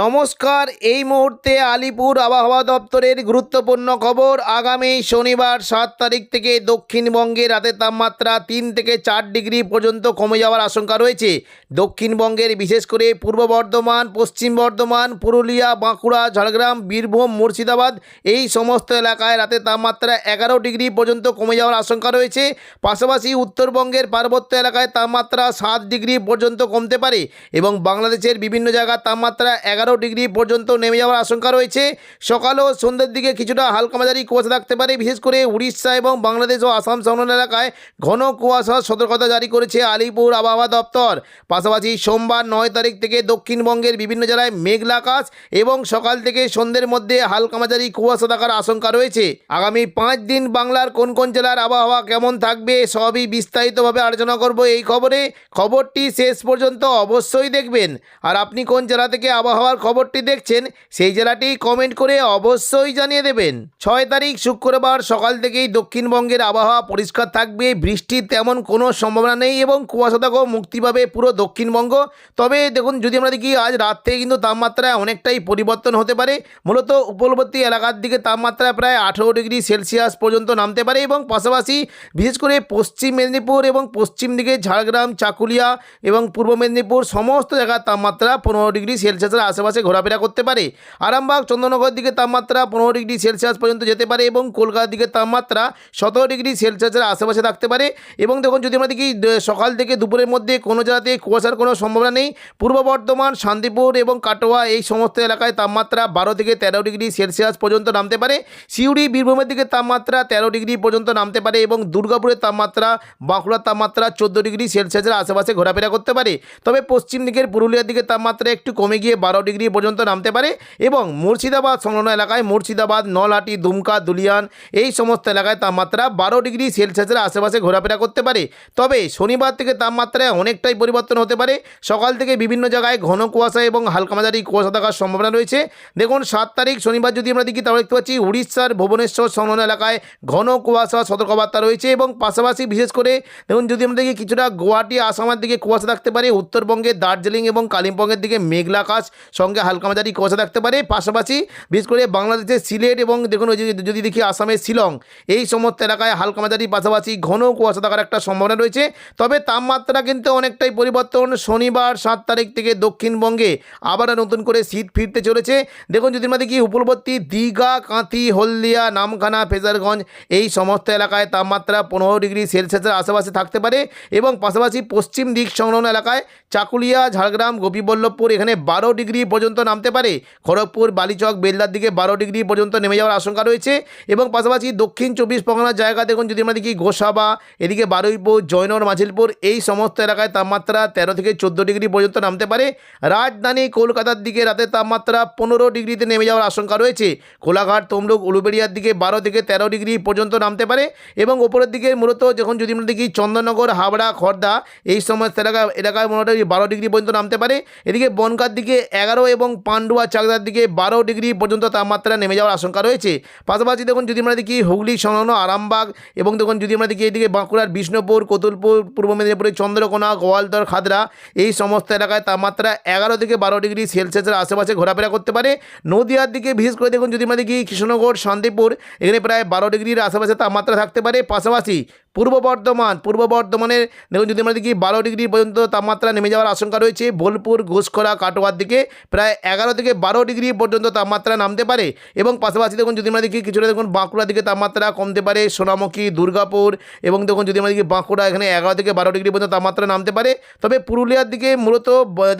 নমস্কার, এই মুহূর্তে আলিপুর আবহাওয়া দপ্তরের গুরুত্বপূর্ণ খবর। আগামী শনিবার সাত তারিখ থেকে দক্ষিণবঙ্গে রাতের তাপমাত্রা তিন থেকে চার ডিগ্রি পর্যন্ত কমে যাওয়ার আশঙ্কা রয়েছে। দক্ষিণবঙ্গের বিশেষ করে পূর্ব বর্ধমান, পশ্চিম বর্ধমান, পুরুলিয়া, বাঁকুড়া, ঝাড়গ্রাম, বীরভূম, মুর্শিদাবাদ এই সমস্ত এলাকায় রাতের তাপমাত্রা এগারো ডিগ্রি পর্যন্ত কমে যাওয়ার আশঙ্কা রয়েছে। পাশাপাশি উত্তরবঙ্গের পার্বত্য এলাকায় তাপমাত্রা সাত ডিগ্রি পর্যন্ত কমতে পারে এবং বাংলাদেশের বিভিন্ন জায়গার তাপমাত্রা এগারো ডিগ্রি পর্যন্ত নেমে যাওয়ার আশঙ্কা রয়েছে। সকাল ও সন্ধ্যের দিকে কিছুটা হালকা মাঝারি কুয়াশা থাকতে পারে। বিশেষ করে উড়িষ্যা এবং বাংলাদেশ ও আসাম সংলগ্ন এলাকায় ঘন কুয়াশার সতর্কতা জারি করেছে আলিপুর আবহাওয়া দপ্তর। পাশাপাশি সোমবার নয় তারিখ থেকে দক্ষিণবঙ্গের বিভিন্ন জেলায় মেঘলা আকাশ এবং সকাল থেকে সন্ধ্যের মধ্যে হালকা মাঝারি কুয়াশা থাকার আশঙ্কা রয়েছে। আগামী পাঁচ দিন বাংলার কোন কোন জেলার আবহাওয়া কেমন থাকবে সবই বিস্তারিতভাবে আলোচনা করব এই খবরে। খবরটি শেষ পর্যন্ত অবশ্যই দেখবেন। আর আপনি কোন জেলা থেকে আবহাওয়ার খবরটি দেখছেন, সেই জেলাটি কমেন্ট করে অবশ্যই জানিয়ে দেবেন। ছয় তারিখ শুক্রবার সকাল থেকেই দক্ষিণবঙ্গের আবহাওয়া পরিষ্কার থাকবে বৃষ্টির তেমন কোনো সম্ভাবনা নেই এবং কুয়াশা মুক্তি পাবে পুরো দক্ষিণবঙ্গ। তবে দেখুন, যদি আমরা দেখি, আজ রাত থেকে কিন্তু তাপমাত্রায় অনেকটাই পরিবর্তন হতে পারে। মূলত উপকূলবর্তী এলাকার দিকে তাপমাত্রা প্রায় আঠেরো ডিগ্রি সেলসিয়াস পর্যন্ত নামতে পারে এবং পাশাপাশি বিশেষ করে পশ্চিম মেদিনীপুর এবং পশ্চিম দিকে ঝাড়গ্রাম, চাকুলিয়া এবং পূর্ব মেদিনীপুর সমস্ত জায়গার তাপমাত্রা পনেরো ডিগ্রি সেলসিয়াসের আশেপাশে ঘোরাফেরা করতে পারে। আরামবাগ, চন্দ্রনগর দিকে তাপমাত্রা পনেরো ডিগ্রি সেলসিয়াস পর্যন্ত যেতে পারে এবং কলকাতার দিকে তাপমাত্রা সতেরো ডিগ্রি সেলসিয়াসের আশেপাশে থাকতে পারে। এবং দেখুন, যদি আমরা দেখি সকাল থেকে দুপুরের মধ্যে কোনো জায়গাতে কুয়াশার কোনো সম্ভাবনা নেই। পূর্ব বর্ধমান, শান্তিপুর এবং কাটোয়া এই সমস্ত এলাকায় তাপমাত্রা বারো থেকে তেরো ডিগ্রি সেলসিয়াস পর্যন্ত নামতে পারে। সিউড়ি, বীরভূমের দিকে তাপমাত্রা তেরো ডিগ্রি পর্যন্ত নামতে পারে এবং দুর্গাপুরের তাপমাত্রা, বাঁকুড়ার তাপমাত্রা চোদ্দ ডিগ্রি সেলসিয়াসের আশেপাশে ঘোরাফেরা করতে পারে। তবে পশ্চিম দিকের পুরুলিয়ার দিকে তাপমাত্রা একটু কমে গিয়ে বারো ডিগ্রি পর্যন্ত নামতে পারে এবং মুর্শিদাবাদ সংলগ্ন এলাকায় মুর্শিদাবাদ, নলহাটি, দুমকা, দুলিয়ান এই সমস্ত এলাকায় তাপমাত্রা বারো ডিগ্রি সেলসিয়াসের আশেপাশে ঘোরাফেরা করতে পারে। তবে শনিবার থেকে তাপমাত্রায় অনেকটাই পরিবর্তন হতে পারে। সকাল থেকে বিভিন্ন জায়গায় ঘন কুয়াশা এবং হালকা মাঝারি কুয়াশা থাকার সম্ভাবনা রয়েছে। দেখুন, সাত তারিখ শনিবার যদি আমরা দেখি, তাহলে দেখতে পাচ্ছি উড়িষ্যার ভুবনেশ্বর সংলগ্ন এলাকায় ঘন কুয়াশা সতর্কবার্তা রয়েছে এবং পাশাপাশি বিশেষ করে দেখুন, যদি আমরা দেখি কিছুটা গুয়াহাটি, আসামের দিকে কুয়াশা থাকতে পারে। উত্তরবঙ্গে দার্জিলিং এবং কালিম্পংয়ের দিকে মেঘলা আকাশ সঙ্গে হালকা মাঝারি কুয়াশা থাকতে পারে। পাশাপাশি বিশেষ করে বাংলাদেশের সিলেট এবং দেখুন ওই যদি দেখি আসামের শিলং, এই সমস্ত এলাকায় হালকা মাঝারি, পাশাপাশি ঘন কুয়াশা থাকার একটা সম্ভাবনা রয়েছে। তবে তাপমাত্রা কিন্তু অনেকটাই পরিবর্তন। শনিবার সাত তারিখ থেকে দক্ষিণবঙ্গে আবার নতুন করে শীত ফিরতে চলেছে। দেখুন যদি আমরা দেখি উপকূলবর্তী দীঘা, কাঁথি, হলদিয়া, নামখানা, ফেজারগঞ্জ, এই সমস্ত এলাকায় তাপমাত্রা পনেরো ডিগ্রি সেলসিয়াসের আশেপাশে থাকতে পারে এবং পাশাপাশি পশ্চিম দিক সংলগ্ন এলাকায় চাকুলিয়া, ঝাড়গ্রাম, গোপীবল্লভপুর এখানে বারো ডিগ্রি পর্যন্ত নামতে পারে। খড়গপুর, বালিচক, বেলদার দিকে বারো ডিগ্রি পর্যন্ত নেমে যাওয়ার আশঙ্কা রয়েছে এবং পাশাপাশি দক্ষিণ চব্বিশ পরগনার জায়গা দেখুন, যদি আমরা দেখি গোসাবা, এদিকে বারুইপুর জয়নর মাঝিলপুর, এই সমস্ত এলাকায় তাপমাত্রা তেরো থেকে চোদ্দ ডিগ্রি পর্যন্ত নামতে পারে। রাজধানী কলকাতার দিকে রাতের তাপমাত্রা পনেরো ডিগ্রিতে নেমে যাওয়ার আশঙ্কা রয়েছে। কোলাঘাট, তমলুক, উলুবেড়িয়ার দিকে বারো থেকে তেরো ডিগ্রি পর্যন্ত নামতে পারে এবং ওপরের দিকে মূলত যখন যদি আমরা দেখি চন্দননগর হাবড়া খড়দা এই সমস্ত এলাকা এলাকায় মোটামুটি বারো ডিগ্রি পর্যন্ত নামতে পারে। এদিকে বনকার দিকে এগারো এবং পান্ডুয়া চাকদার দিকে বারো ডিগ্রি পর্যন্ত তাপমাত্রা নেমে যাওয়ার আশঙ্কা রয়েছে। পাশাপাশি দেখুন, যদি আমরা দেখি হুগলি, সংলগ্ন আরামবাগ এবং দেখুন, যদি আমরা দেখি এদিকে বাঁকুড়ার বিষ্ণুপুর, কতুলপুর, পূর্ব মেদিনীপুরের চন্দ্রকোনা গোয়ালদর খাদরা, এই সমস্ত এলাকায় তাপমাত্রা এগারো থেকে বারো ডিগ্রি সেলসিয়াসের আশেপাশে ঘোরাফেরা করতে পারে। নদিয়ার দিকে বিশেষ করে দেখুন, যদি আমরা দেখি কৃষ্ণনগর, শান্তিপুর, এখানে প্রায় বারো ডিগ্রির আশেপাশে তাপমাত্রা থাকতে পারে। পাশাপাশি পূর্ব বর্ধমান, পূর্ব বর্ধমানের দেখুন, যদি আমরা দেখি বারো ডিগ্রি পর্যন্ত তাপমাত্রা নেমে যাওয়ার আশঙ্কা রয়েছে। বোলপুর ঘোষখরা কাটোয়ার দিকে প্রায় এগারো থেকে বারো ডিগ্রি পর্যন্ত তাপমাত্রা নামতে পারে এবং পাশাপাশি দেখুন যদি আমরা দেখি কিছুটা দেখুন বাঁকুড়ার দিকে তাপমাত্রা কমতে পারে, সোনামুখী, দুর্গাপুর এবং দেখুন যদি আমরা দেখি বাঁকুড়া এখানে এগারো থেকে বারো ডিগ্রি পর্যন্ত তাপমাত্রা নামতে পারে, তবে পুরুলিয়ার দিকে মূলত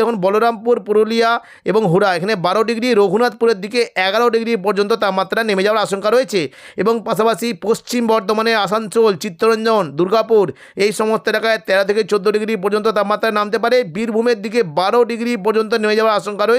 দেখুন বলরামপুর, পুরুলিয়া এবং হুড়া এখানে বারো ডিগ্রি, রঘুনাথপুরের দিকে এগারো ডিগ্রি পর্যন্ত তাপমাত্রা নেমে যাওয়ার আশঙ্কা রয়েছে এবং পাশাপাশি পশ্চিম বর্ধমানে আসানসোল, চিত্তরঞ্জন, দুর্গাপুর এই সমস্ত এলাকায় তেরো থেকে চোদ্দ ডিগ্রি পর্যন্ত তাপমাত্রা নামতে পারে, বীরভূমের দিকে বারো ডিগ্রি পর্যন্ত নেমে যাওয়ার আশঙ্কা রয়েছে।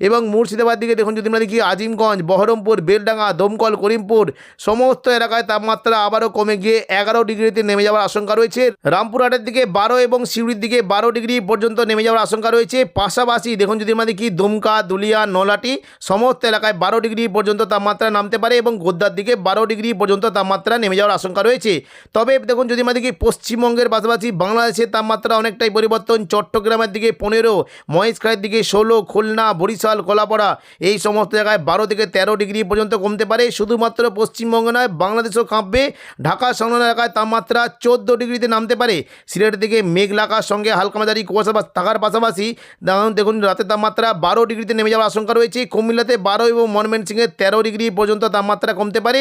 এবং মুর্শিদাবাদ দিকে দেখুন যদি আমরা দেখি, আজিমগঞ্জ, বহরমপুর, বেলডাঙ্গা, দমকল, করিমপুর সমস্ত এলাকায় তাপমাত্রা আবারও কমে গিয়ে এগারো ডিগ্রিতে নেমে যাওয়ার আশঙ্কা রয়েছে। রামপুরহাটের দিকে বারো এবং সিউড়ির দিকে বারো ডিগ্রি পর্যন্ত নেমে যাওয়ার আশঙ্কা রয়েছে। পাশাপাশি দেখুন যদি আমরা দেখি, দুমকা, দুলিয়া নলাটি সমস্ত এলাকায় বারো ডিগ্রি পর্যন্ত তাপমাত্রা নামতে পারে এবং গোদ্দার দিকে বারো ডিগ্রি পর্যন্ত তাপমাত্রা নেমে যাওয়ার আশঙ্কা রয়েছে। তবে দেখুন যদি আমরা দেখি, পশ্চিমবঙ্গের পাশাপাশি বাংলাদেশের তাপমাত্রা অনেকটাই পরিবর্তন। চট্টগ্রামের দিকে পনেরো, মহেশখালের দিকে ষোলো, খুলনা খুলনা, বরিশাল, কলাপাড়া এই সমস্ত জায়গায় বারো থেকে তেরো ডিগ্রি পর্যন্ত কমতে পারে। শুধুমাত্র পশ্চিমবঙ্গ নয়, বাংলাদেশও কাঁপবে। ঢাকা সংলগ্ন এলাকায় তাপমাত্রা চোদ্দ ডিগ্রিতে নামতে পারে। সিলেটের দিকে মেঘ লাগার সঙ্গে হালকা মাঝারি কুয়াশা থাকার পাশাপাশি দেখুন রাতের তাপমাত্রা বারো ডিগ্রিতে নেমে যাওয়ার আশঙ্কা রয়েছে। কুমিল্লাতে বারো এবং ময়মনসিংহে তেরো ডিগ্রি পর্যন্ত তাপমাত্রা কমতে পারে।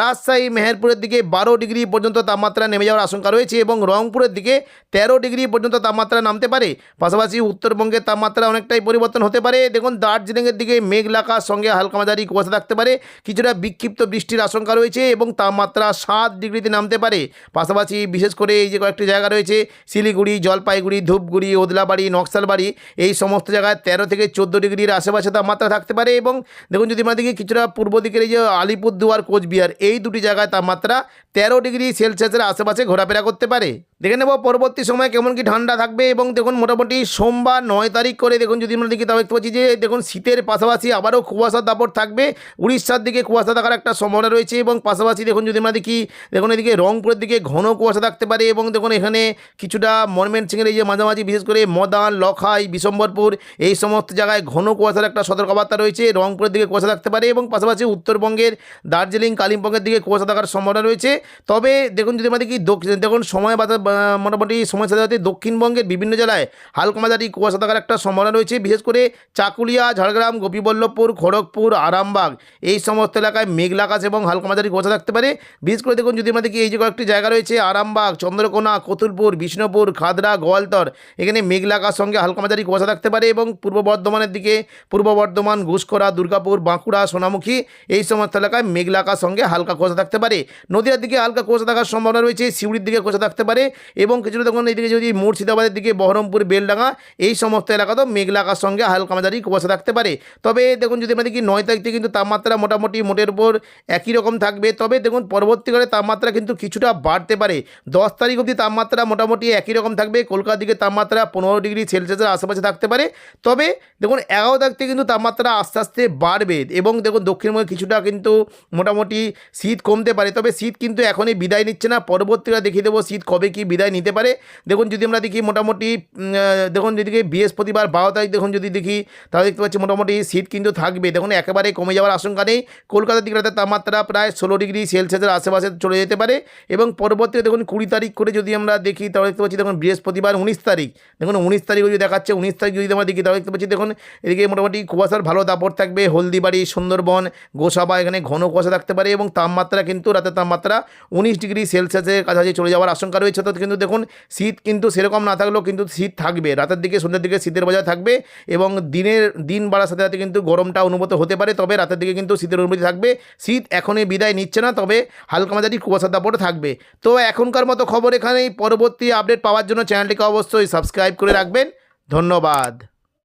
রাজশাহী, মেহেরপুরের দিকে বারো ডিগ্রি পর্যন্ত তাপমাত্রা নেমে যাওয়ার আশঙ্কা রয়েছে এবং রংপুরের দিকে তেরো ডিগ্রি পর্যন্ত তাপমাত্রা নামতে পারে। পাশাপাশি উত্তরবঙ্গের তাপমাত্রা অনেকটাই পরিবর্তন হতে পারে। দেখুন, দার্জিলিংয়ের দিকে মেঘ লাগার সঙ্গে হালকা মাঝারি কুয়াশা থাকতে পারে। কিছুটা বিক্ষিপ্ত বৃষ্টির আশঙ্কা রয়েছে এবং তাপমাত্রা সাত ডিগ্রিতে নামতে পারে। পাশাপাশি বিশেষ করে এই যে কয়েকটি জায়গা রয়েছে, শিলিগুড়ি, জলপাইগুড়ি, ধূপগুড়ি, ওদলাবাড়ি, নকশালবাড়ি, এই সমস্ত জায়গায় তেরো থেকে চোদ্দ ডিগ্রির আশেপাশে তাপমাত্রা থাকতে পারে এবং দেখুন, যদি আমরা দেখি কিছুটা পূর্ব দিকের এই যে আলিপুরদুয়ার, কোচবিহার, এই দুটি জায়গায় তাপমাত্রা তেরো ডিগ্রি সেলসিয়াসের আশেপাশে ঘোরাফেরা করতে পারে। দেখে নেব পরবর্তী সময় কেমন কি ঠান্ডা থাকবে এবং দেখুন, মোটামুটি সোমবার নয় তারিখ করে দেখুন, যদি আমরা দেখি তাও পাচ্ছি যে, দেখুন, শীতের পাশাপাশি আবারও কুয়াশার দাপট থাকবে। উড়িষ্যার দিকে কুয়াশা থাকার একটা সম্ভাবনা রয়েছে এবং পাশাপাশি দেখুন, যদি আমরা দেখি, দেখুন, এদিকে রংপুরের দিকে ঘন কুয়াশা থাকতে পারে এবং দেখুন, এখানে কিছুটা ময়মনসিংহের এই যে মাঝামাঝি, বিশেষ করে মদান, লখাই, বিশম্বরপুর, এই সমস্ত জায়গায় ঘন কুয়াশার একটা সতর্কবার্তা রয়েছে। রংপুরের দিকে কুয়াশা থাকতে পারে এবং পাশাপাশি উত্তরবঙ্গের দার্জিলিং, কালিম্পংয়ের দিকে কুয়াশা থাকার সম্ভাবনা রয়েছে। তবে, দেখুন, যদি আমরা দেখি, দক্ষিণ- দেখুন, সময় বাতা মোটামুটি সময় সাথে সাথে দক্ষিণবঙ্গের বিভিন্ন জেলায় হালকা মাঝারি কুয়াশা থাকার একটা সম্ভাবনা রয়েছে। বিশেষ করে চাকুলিয়া, ঝাড়গ্রাম, গোপীবল্লভপুর, খড়গপুর, আরামবাগ। এই সমস্ত এলাকায় মেঘলা আকাশ এবং হালকা মাঝারি কুয়াশা থাকতে পারে। বিশেষ করে দেখুন যদি দেখি এই যে কয়েকটি জায়গা রয়েছে, আরামবাগ, চন্দ্রকোনা, কতুলপুর, বিষ্ণুপুর, খাদরা, গোয়ালতর, এখানে মেঘলা আকাশ সঙ্গে হালকা মাঝারি কুয়াশা থাকতে পারে এবং পূর্ব বর্ধমানের দিকে পূর্ব বর্ধমান ঘুষকরা দুর্গাপুর, বাঁকুড়া, সোনামুখী, এই সমস্ত এলাকায় মেঘলা আকাশ সঙ্গে হালকা কুয়াশা থাকতে পারে। নদীয়ার দিকে হালকা কুয়াশা থাকার সম্ভাবনা রয়েছে, সিউড়ির দিকে কুয়াশা থাকতে পারে এবং কিছুটা দেখুন এইদিকে যদি মুর্শিদাবাদের দিকে, বহরমপুর, বেলডাঙ্গা, এই সমস্ত এলাকাতেও মেঘলা আকাশ সঙ্গে হালকা মাঝারি কুয়াশা থাকতে পারে। তবে দেখুন, যদি আমরা দেখি নয় তারিখ থেকে কিন্তু তাপমাত্রা মোটামুটি মোটের উপর একই রকম থাকবে। তবে দেখুন পরবর্তীকালে তাপমাত্রা কিন্তু কিছুটা বাড়তে পারে। দশ তারিখ অবধি তাপমাত্রা মোটামুটি একই রকম থাকবে। কলকাতার দিকে তাপমাত্রা পনেরো ডিগ্রি সেলসিয়াসের আশেপাশে থাকতে পারে। তবে দেখুন, এগারো তারিখ থেকে কিন্তু তাপমাত্রা আস্তে আস্তে বাড়বে এবং দেখুন, দক্ষিণবঙ্গে কিছুটা কিন্তু মোটামুটি শীত কমতে পারে। তবে শীত কিন্তু এখনই বিদায় নিচ্ছে না। পরবর্তীকালে দেখিয়ে দেবো শীত কবে কি বিদায় নিতে পারে। দেখুন, যদি আমরা দেখি মোটামুটি দেখুন, যদি বৃহস্পতিবার বারো তারিখ, দেখুন, যদি দেখি তাহলে দেখতে পাচ্ছি মোটামুটি শীত কিন্তু থাকবে দেখুন, একেবারে কমে যাওয়ার আশঙ্কা নেই। কলকাতার দিকে রাতের তাপমাত্রা প্রায় ষোলো ডিগ্রি সেলসিয়াসের আশেপাশে চলে যেতে পারে এবং পরবর্তীতে দেখুন, কুড়ি তারিখ করে যদি আমরা দেখি, তাহলে দেখতে পাচ্ছি, দেখুন, বৃহস্পতিবার উনিশ তারিখ। দেখুন, উনিশ তারিখ যদি দেখাচ্ছে, উনিশ তারিখ যদি আমরা দেখি, তাহলে দেখতে পাচ্ছি, দেখুন, এদিকে মোটামুটি কুয়াশার ভালো দাপট থাকবে। হলদিবাড়ি, সুন্দরবন, গোসাবা এখানে ঘন কুয়াশা থাকতে পারে এবং তাপমাত্রা কিন্তু রাতের তাপমাত্রা উনিশ ডিগ্রি সেলসিয়াসের কাছাকাছি চলে যাওয়ার আশঙ্কা রয়েছে। অর্থাৎ কিন্তু দেখুন শীত কিন্তু সেরকম না থাকলেও কিন্তু শীত থাকবে। রাতের দিকে সন্ধ্যের দিকে শীতের বাজার থাকবে এবং দিনের, দিন বাড়ার সাথে সাথে কিন্তু গরমটা অনুভূত হতে পারে। তবে রাতের দিকে কিন্তু শীতের অনুভূতি থাকবে। শীত এখনই বিদায় নিচ্ছে না, তবে হালকা মাঝারি কুয়াশা দাপট থাকবে। তো এখনকার মতো খবর এখানেই। পরবর্তী আপডেট পাওয়ার জন্য চ্যানেলটিকে অবশ্যই সাবস্ক্রাইব করে রাখবেন। ধন্যবাদ।